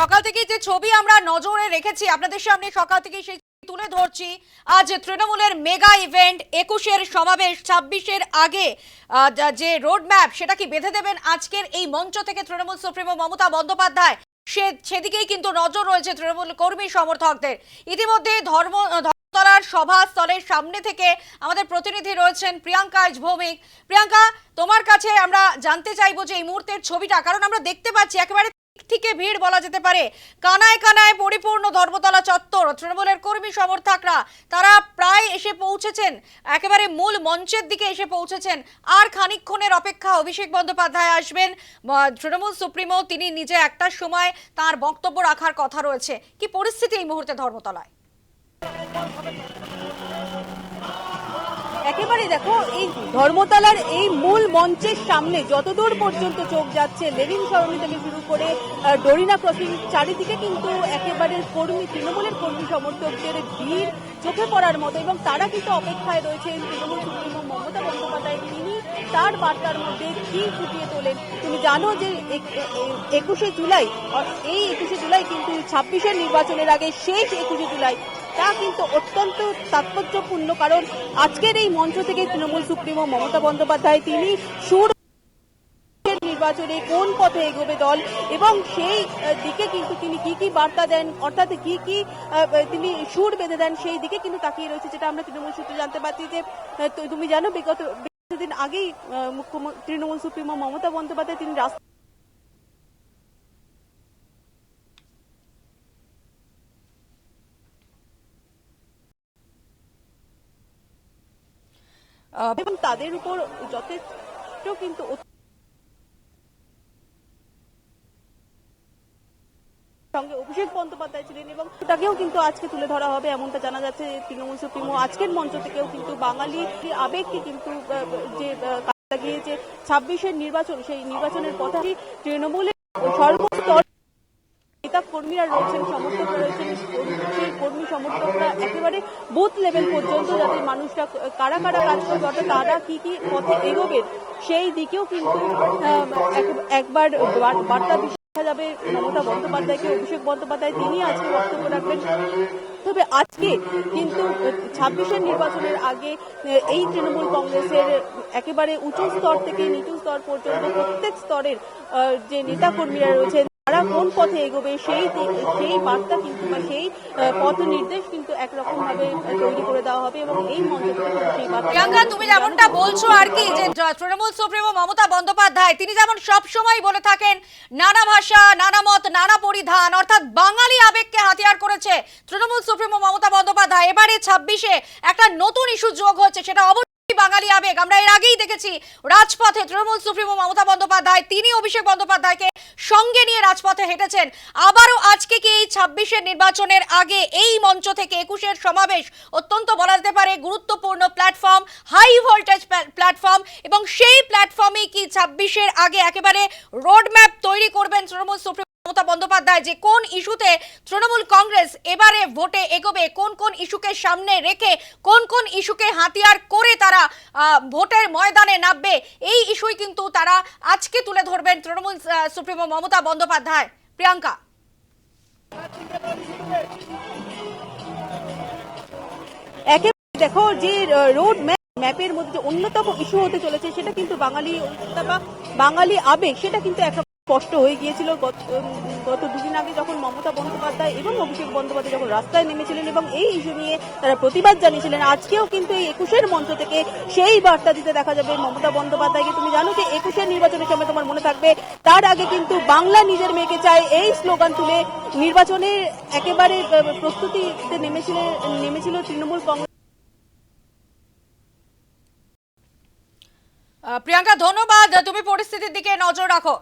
সকাল থেকে যে ছবি আমরা নজরে রেখেছি, আপনাদের সামনে সকাল থেকে সেই তুলে ধরছি। আজ তৃণমূলের মেগা ইভেন্ট একুশের সমাবেশ, ছাব্বিশের আগে যা- যে রোড ম্যাপ সেটা কি বেঁধে দেবেন আজকের এই মঞ্চ থেকে তৃণমূল সুপ্রিমো মমতা বন্দ্যোপাধ্যায়? সে, সেদিকেই কিন্তু নজর রয়েছে তৃণমূল কর্মী সমর্থকদের। ইতিমধ্যে ধর্ম, ধর্মতলার সভাস্থলের সামনে থেকে আমাদের প্রতিনিধি রয়েছেন প্রিয়াঙ্কা ভৌমিক। প্রিয়াঙ্কা, তোমার কাছে আমরা জানতে চাইব যে এই মুহূর্তের ছবিটা, কারণ আমরা দেখতে পাচ্ছি একেবারে থেকে ভিড় বলা যেতে পারে। কানায় কানায় পরিপূর্ণ ধর্মতলা চত্বর, তৃণমূলের কর্মী সমর্থকরা, তারা প্রায় এসে পৌঁছেছেন। একেবারে মূল মঞ্চের দিকে এসে পৌঁছেছেন। আর খানিকক্ষণের অপেক্ষা অভিষেক বন্দ্যোপাধ্যায় আসবেন। তৃণমূল সুপ্রিমো, তিনি নিজে একটা সময় তার বক্তব্য রাখার কথা রয়েছে। কি পরিস্থিতি এই মুহূর্তে ধর্মতলায়? একেবারে দেখো, এই ধর্মতলার এই মূল মঞ্চের সামনে যতদূর পর্যন্ত চোখ যাচ্ছে, লেনিন সরণি থেকে শুরু করে ডোরিনা ক্রসিং চারিদিকে কিন্তু একেবারে কর্মী, তৃণমূলের কর্মী সমর্থকদের ভিড় চোখে পড়ার মতো এবং তারা কিন্তু অপেক্ষায় রয়েছেন তৃণমূল সুপ্রিমো মমতা বন্দ্যোপাধ্যায়। তিনি তার বার্তার মধ্যে কি ফুটিয়ে তোলেন? তুমি জানো যে একুশে জুলাই এই একুশে জুলাই কিন্তু ছাব্বিশের নির্বাচনের আগে শেষ একুশে জুলাই তা কিন্তু অত্যন্ত তাৎপর্যপূর্ণ, কারণ আজকের এই মঞ্চ থেকে তৃণমূল সুপ্রিমো মমতা বন্দ্যোপাধ্যায়, তিনি সুর নির্বাচনে কোন পথে এগোবে দল, এবং সেই দিকে কিন্তু তিনি কি কি বার্তা দেন, অর্থাৎ কি কি তিনি সুর বেঁধে দেন, সেই দিকে কিন্তু তাকিয়ে রয়েছে, যেটা আমরা তৃণমূল সূত্রে জানতে পারছি যে তুমি জানো, বিগত দিন আগেই তৃণমূল সুপ্রিমো মমতা বন্দ্যোপাধ্যায়, তিনি রাস্তা এবং তাদের উপর যথেষ্ট কিন্তু সঙ্গে অভিষেক বন্দ্যোপাধ্যায় ছিলেন এবং তাকেও কিন্তু আজকে তুলে ধরা হবে, এমনটা জানা যাচ্ছে তৃণমূল সুপ্রিমো আজকের মঞ্চ থেকেও কিন্তু বাঙালি আবেগকে কিন্তু যে ছাব্বিশের নির্বাচন, সেই নির্বাচনের পথে তৃণমূলের সর্বস্তর নেতা কর্মীরা রয়েছেন সমর্থকরা রয়েছেন, সেই কর্মী সমর্থকরা একেবারে বুথ লেভেল পর্যন্ত যাতে মানুষরা কারা কারা কাজ করবে, অর্থাৎ তারা কি কি পথে এগোবেন সেই দিকেও কিন্তু একবার বার্তা দেখা যাবে মমতা বন্দ্যোপাধ্যায়কে, অভিষেক বন্দ্যোপাধ্যায়, তিনি আজকে বক্তব্য রাখবেন। তবে আজকে কিন্তু ছাব্বিশের নির্বাচনের আগে এই তৃণমূল কংগ্রেসের একেবারে উঁচু স্তর থেকে নিচু স্তর পর্যন্ত প্রত্যেক স্তরের যে নেতা কর্মীরা রয়েছেন তারা কোন পথে এগোবে সেই সেই বার্তা কিন্তু বা সেই পথ নির্দেশ কিন্তু একরকম ভাবে তৈরি করে দেওয়া হবে এবং এই মঞ্চ প্রিয়াঙ্কা তুমি যেমনটা বলছো আর কি যে তৃণমূল সুপ্রিমো মমতা বন্দ্যোপাধ্যায় তিনি যেমন সব সময় বলে থাকেন নানা ভাষা নানা মত নানা পরিধান অর্থাৎ বাঙালি আবেগকে হাতিয়ার করেছে তৃণমূল সুপ্রিমো মমতা বন্দ্যোপাধ্যায়। এবারে ছাব্বিশে একটা নতুন ইস্যু যোগ হচ্ছে সেটা অবশ্যই বাঙালি আবেগ। আমরা এর আগেই দেখেছি রাজপথে তৃণমূল সুপ্রিমো মমতা বন্দ্যোপাধ্যায়, তিনি অভিষেক বন্দ্যোপাধ্যায়কে সঙ্গে নিয়ে রাজপথে হেঁটেছেন। আবারও আজকে কি এই ছাব্বিশের নির্বাচনের আগে এই মঞ্চ থেকে একুশের সমাবেশ অত্যন্ত বলা যেতে পারে গুরুত্বপূর্ণ প্ল্যাটফর্ম, হাই ভোল্টেজ প্ল্যাটফর্ম এবং সেই প্ল্যাটফর্মে কি ছাব্বিশের আগে একেবারে রোড ম্যাপ তৈরি করবেন তৃণমূল সুপ্রিম মমতা বন্দ্যোপাধ্যায় যে কোন ইস্যুতে তৃণমূল কংগ্রেস এবারে ভোটে এগোবে, কোন কোন ইস্যুকে সামনে রেখে, কোন কোন ইস্যুকে হাতিয়ার করে তারা ভোটের ময়দানে নামবে, এই ইস্যুই কিন্তু তারা আজকে তুলে ধরবেন তৃণমূল সুপ্রিমো মমতা বন্দ্যোপাধ্যায়। প্রিয়াঙ্কা। দেখো যে রোড ম্যাপ ম্যাপের মধ্যে যে অন্যতম ইস্যু হতে চলেছে, সেটা কিন্তু বাঙালি বা বাঙালি আবেগ, সেটা কিন্তু এক স্পষ্ট হয়ে গিয়েছিল গত দুদিন আগে যখন মমতা বন্দ্যোপাধ্যায় এবং অভিষেক বন্দ্যোপাধ্যায় যখন রাস্তায় নেমেছিলেন এবং এই ইস্যু নিয়ে তারা প্রতিবাদ জানিয়েছিলেন, আজকেও কিন্তু এই একুশের মঞ্চ থেকে সেই বার্তা দিতে দেখা যাবে মমতা বন্দ্যোপাধ্যায়কে। তুমি জানো যে একুশের নির্বাচনের সময় তোমার মনে থাকবে, তার আগে কিন্তু বাংলা নিজের মেয়েকে চায় এই স্লোগান তুলে নির্বাচনের একেবারে প্রস্তুতিতে নেমেছিলেন নেমেছিল তৃণমূল কংগ্রেস। প্রিয়াঙ্কা, ধন্যবাদ। তুমি পরিস্থিতির দিকে নজর রাখো।